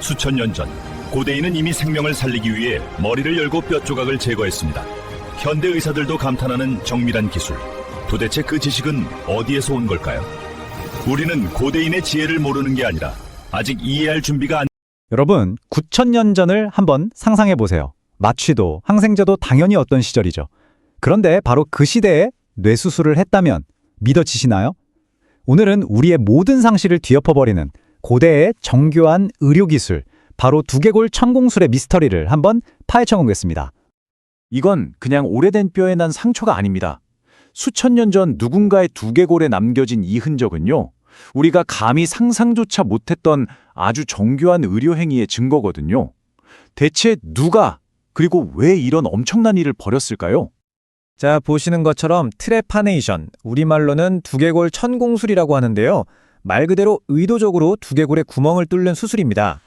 수천 년 전 고대인은 이미 생명을 살리기 위해 머리를 열고 뼈 조각을 제거했습니다. 현대 의사들도 감탄하는 정밀한 기술. 도대체 그 지식은 어디에서 온 걸까요? 우리는 고대인의 지혜를 모르는 게 아니라 아직 이해할 준비가 안 여러분, 9천년 전을 한번 상상해 보세요. 마취도, 항생제도 당연히 어떤 시절이죠. 그런데 바로 그 시대에 뇌수술을 했다면 믿어지시나요? 오늘은 우리의 모든 상식을 뒤엎어버리는 고대의 정교한 의료기술, 바로 두개골 천공술의 미스터리를 한번 파헤쳐 보겠습니다. 이건 그냥 오래된 뼈에 난 상처가 아닙니다. 수천 년 전 누군가의 두개골에 남겨진 이 흔적은요. 우리가 감히 상상조차 못했던 아주 정교한 의료 행위의 증거거든요. 대체 누가 그리고 왜 이런 엄청난 일을 벌였을까요? 자, 보시는 것처럼 트레파네이션, 우리말로는 두개골 천공술이라고 하는데요. 말 그대로 의도적으로 두개골에 구멍을 뚫는 수술입니다.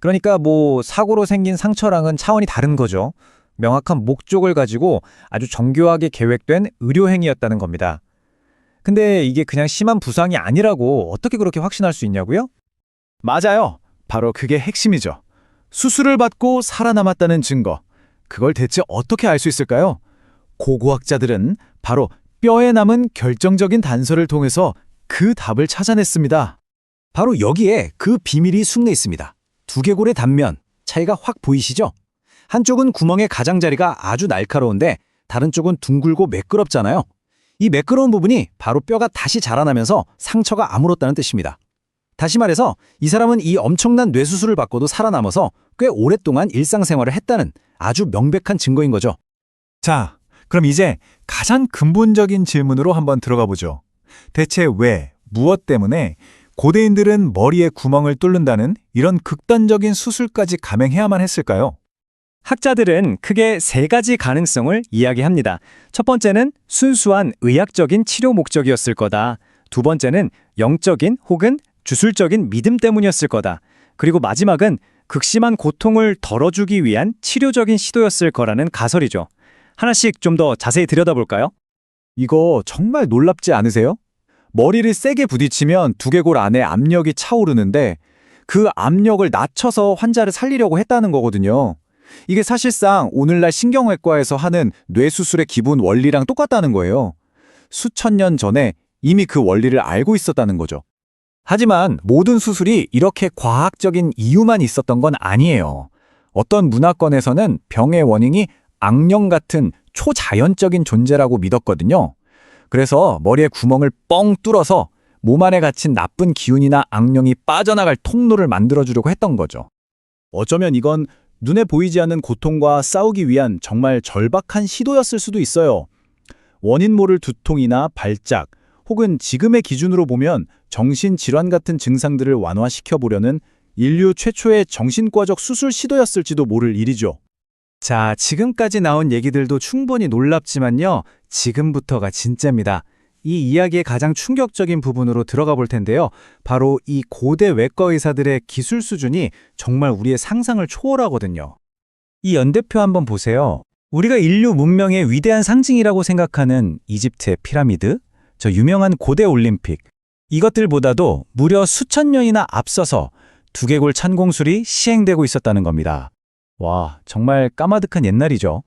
그러니까 뭐 사고로 생긴 상처랑은 차원이 다른 거죠. 명확한 목적을 가지고 아주 정교하게 계획된 의료 행위였다는 겁니다. 근데 이게 그냥 심한 부상이 아니라고 어떻게 그렇게 확신할 수 있냐고요? 맞아요. 바로 그게 핵심이죠. 수술을 받고 살아남았다는 증거. 그걸 대체 어떻게 알 수 있을까요? 고고학자들은 바로 뼈에 남은 결정적인 단서를 통해서 그 답을 찾아냈습니다. 바로 여기에 그 비밀이 숨겨 있습니다. 두개골의 단면, 차이가 확 보이시죠? 한쪽은 구멍의 가장자리가 아주 날카로운데 다른 쪽은 둥글고 매끄럽잖아요. 이 매끄러운 부분이 바로 뼈가 다시 자라나면서 상처가 아물었다는 뜻입니다. 다시 말해서 이 사람은 이 엄청난 뇌수술을 받고도 살아남아서 꽤 오랫동안 일상생활을 했다는 아주 명백한 증거인 거죠. 자, 그럼 이제 가장 근본적인 질문으로 한번 들어가 보죠. 대체 왜, 무엇 때문에 고대인들은 머리에 구멍을 뚫는다는 이런 극단적인 수술까지 감행해야만 했을까요? 학자들은 크게 세 가지 가능성을 이야기합니다. 첫 번째는 순수한 의학적인 치료 목적이었을 거다. 두 번째는 영적인 혹은 주술적인 믿음 때문이었을 거다. 그리고 마지막은 극심한 고통을 덜어주기 위한 치료적인 시도였을 거라는 가설이죠. 하나씩 좀 더 자세히 들여다볼까요? 이거 정말 놀랍지 않으세요? 머리를 세게 부딪히면 두개골 안에 압력이 차오르는데 그 압력을 낮춰서 환자를 살리려고 했다는 거거든요. 이게 사실상 오늘날 신경외과에서 하는 뇌수술의 기본 원리랑 똑같다는 거예요. 수천 년 전에 이미 그 원리를 알고 있었다는 거죠. 하지만 모든 수술이 이렇게 과학적인 이유만 있었던 건 아니에요. 어떤 문화권에서는 병의 원인이 악령 같은 초자연적인 존재라고 믿었거든요. 그래서 머리에 구멍을 뻥 뚫어서 몸 안에 갇힌 나쁜 기운이나 악령이 빠져나갈 통로를 만들어주려고 했던 거죠. 어쩌면 이건 눈에 보이지 않는 고통과 싸우기 위한 정말 절박한 시도였을 수도 있어요. 원인 모를 두통이나 발작, 혹은 지금의 기준으로 보면 정신질환 같은 증상들을 완화시켜 보려는 인류 최초의 정신과적 수술 시도였을지도 모를 일이죠. 자, 지금까지 나온 얘기들도 충분히 놀랍지만요. 지금부터가 진짜입니다. 이 이야기의 가장 충격적인 부분으로 들어가 볼 텐데요. 바로 이 고대 외과 의사들의 기술 수준이 정말 우리의 상상을 초월하거든요. 이 연대표 한번 보세요. 우리가 인류 문명의 위대한 상징이라고 생각하는 이집트의 피라미드, 저 유명한 고대 올림픽, 이것들보다도 무려 수천 년이나 앞서서 두개골 찬공술이 시행되고 있었다는 겁니다. 와, 정말 까마득한 옛날이죠.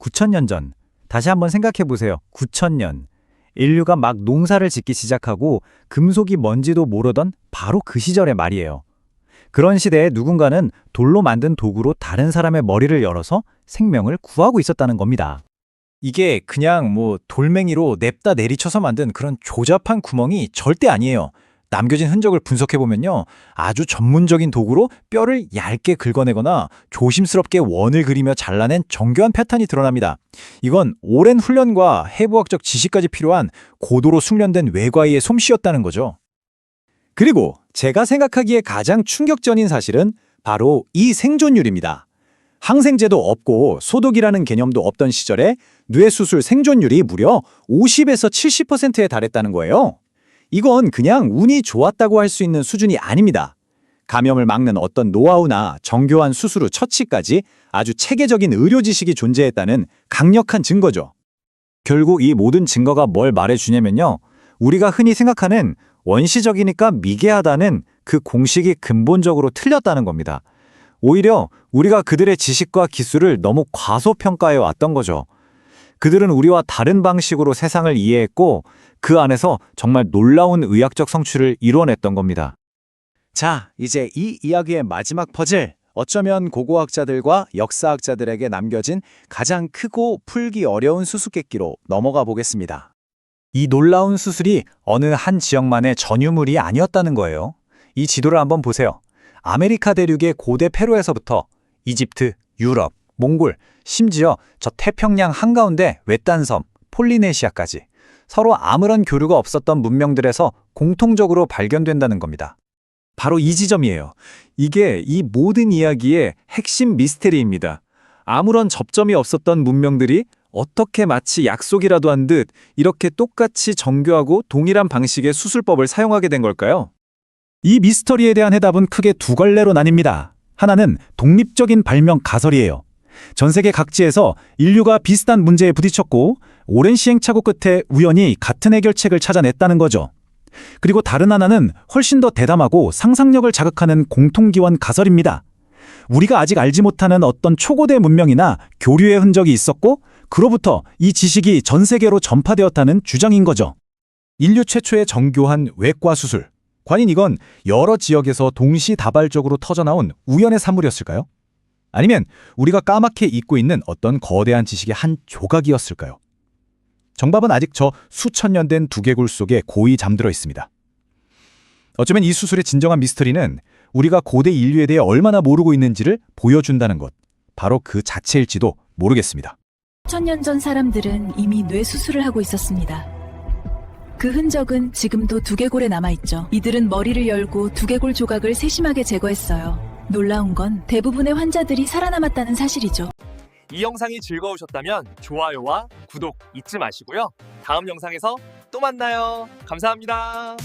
9천년 전. 다시 한번 생각해 보세요. 9천년. 인류가 막 농사를 짓기 시작하고 금속이 뭔지도 모르던 바로 그 시절의 말이에요. 그런 시대에 누군가는 돌로 만든 도구로 다른 사람의 머리를 열어서 생명을 구하고 있었다는 겁니다. 이게 그냥 뭐 돌멩이로 냅다 내리쳐서 만든 그런 조잡한 구멍이 절대 아니에요. 남겨진 흔적을 분석해보면요. 아주 전문적인 도구로 뼈를 얇게 긁어내거나 조심스럽게 원을 그리며 잘라낸 정교한 패턴이 드러납니다. 이건 오랜 훈련과 해부학적 지식까지 필요한 고도로 숙련된 외과의의 솜씨였다는 거죠. 그리고 제가 생각하기에 가장 충격적인 사실은 바로 이 생존율입니다. 항생제도 없고 소독이라는 개념도 없던 시절에 뇌수술 생존율이 무려 50에서 70%에 달했다는 거예요. 이건 그냥 운이 좋았다고 할 수 있는 수준이 아닙니다. 감염을 막는 어떤 노하우나 정교한 수술 후 처치까지 아주 체계적인 의료 지식이 존재했다는 강력한 증거죠. 결국 이 모든 증거가 뭘 말해주냐면요. 우리가 흔히 생각하는 원시적이니까 미개하다는 그 공식이 근본적으로 틀렸다는 겁니다. 오히려 우리가 그들의 지식과 기술을 너무 과소평가해 왔던 거죠. 그들은 우리와 다른 방식으로 세상을 이해했고 그 안에서 정말 놀라운 의학적 성취를 이뤄냈던 겁니다. 자, 이제 이 이야기의 마지막 퍼즐. 어쩌면 고고학자들과 역사학자들에게 남겨진 가장 크고 풀기 어려운 수수께끼로 넘어가 보겠습니다. 이 놀라운 수술이 어느 한 지역만의 전유물이 아니었다는 거예요. 이 지도를 한번 보세요. 아메리카 대륙의 고대 페루에서부터 이집트, 유럽, 몽골, 심지어 저 태평양 한가운데 외딴 섬, 폴리네시아까지 서로 아무런 교류가 없었던 문명들에서 공통적으로 발견된다는 겁니다. 바로 이 지점이에요. 이게 이 모든 이야기의 핵심 미스테리입니다. 아무런 접점이 없었던 문명들이 어떻게 마치 약속이라도 한 듯 이렇게 똑같이 정교하고 동일한 방식의 수술법을 사용하게 된 걸까요? 이 미스터리에 대한 해답은 크게 두 갈래로 나뉩니다. 하나는 독립적인 발명 가설이에요. 전 세계 각지에서 인류가 비슷한 문제에 부딪혔고 오랜 시행착오 끝에 우연히 같은 해결책을 찾아냈다는 거죠. 그리고 다른 하나는 훨씬 더 대담하고 상상력을 자극하는 공통기원 가설입니다. 우리가 아직 알지 못하는 어떤 초고대 문명이나 교류의 흔적이 있었고 그로부터 이 지식이 전 세계로 전파되었다는 주장인 거죠. 인류 최초의 정교한 외과 수술. 과연 이건 여러 지역에서 동시다발적으로 터져나온 우연의 산물이었을까요? 아니면 우리가 까맣게 잊고 있는 어떤 거대한 지식의 한 조각이었을까요? 정답은 아직 저 수천 년 된 두개골 속에 고이 잠들어 있습니다. 어쩌면 이 수술의 진정한 미스터리는 우리가 고대 인류에 대해 얼마나 모르고 있는지를 보여준다는 것, 바로 그 자체일지도 모르겠습니다. 천년 전 사람들은 이미 뇌 수술을 하고 있었습니다. 그 흔적은 지금도 두개골에 남아있죠. 이들은 머리를 열고 두개골 조각을 세심하게 제거했어요. 놀라운 건 대부분의 환자들이 살아남았다는 사실이죠. 이 영상이 즐거우셨다면 좋아요와 구독 잊지 마시고요. 다음 영상에서 또 만나요. 감사합니다.